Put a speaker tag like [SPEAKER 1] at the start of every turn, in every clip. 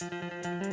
[SPEAKER 1] Música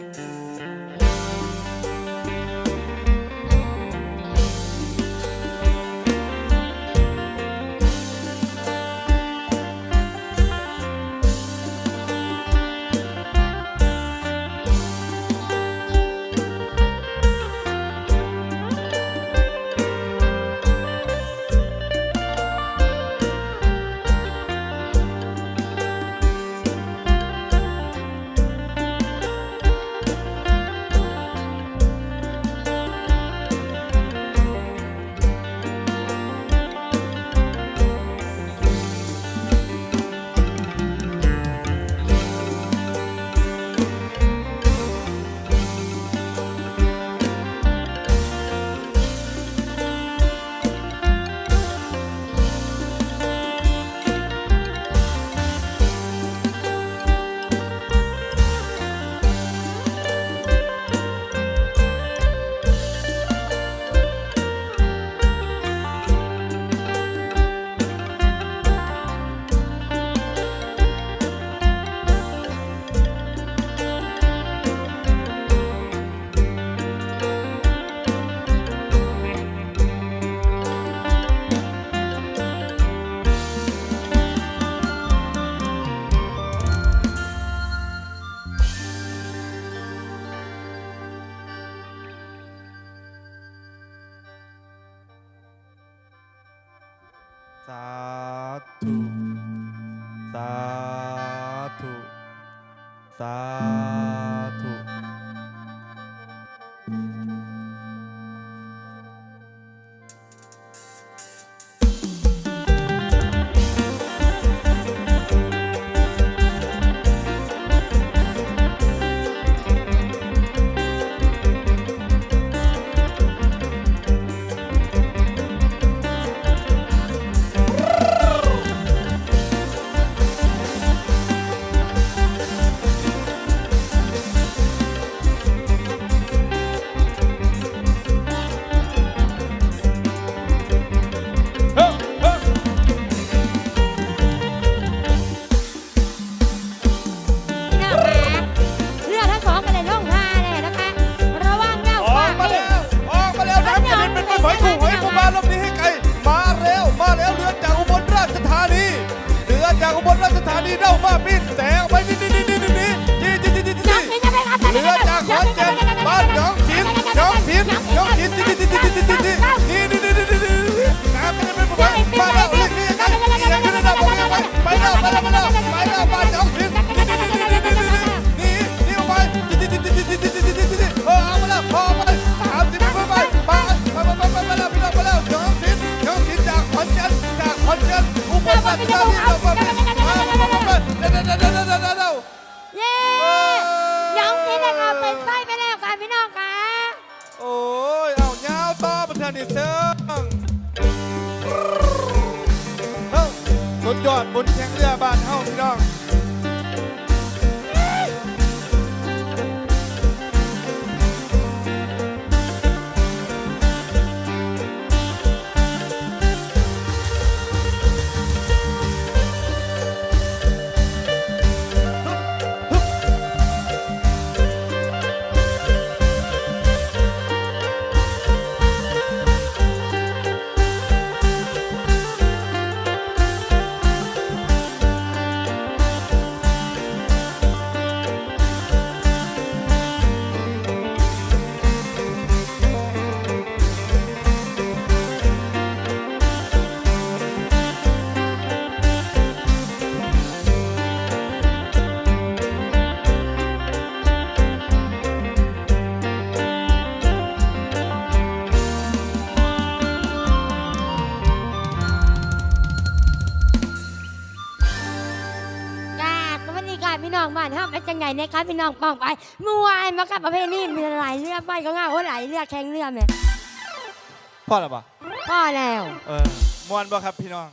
[SPEAKER 1] สาธุ สาธุ
[SPEAKER 2] สา
[SPEAKER 1] ธุ เด้
[SPEAKER 2] อ
[SPEAKER 1] เด้อเด้อเด้อเด้อเด้อเด้อเย้
[SPEAKER 2] ยองนี่นะคะเป็นไส้ไปแล้วค่ะพี่น้องคะ
[SPEAKER 1] โอ้ย เอายาวต่อประเทศนี้เชิงเฮ้าสุดยอดบุญแข่งเรือบ้านเฮาพี่น้อง
[SPEAKER 2] พี่น้องบ้านห้ามเป็นจังไงเนี่ยคะพี่น้องป้องไปเมื่อวานมากับประเพณีมีหลายเรือไปก็ง่ายว่าหลายเรือแข่งเรือแม่
[SPEAKER 1] พ่อหรอปะ
[SPEAKER 2] พ่อแล้ว
[SPEAKER 1] เออมวนบ่ครับพี่น้อง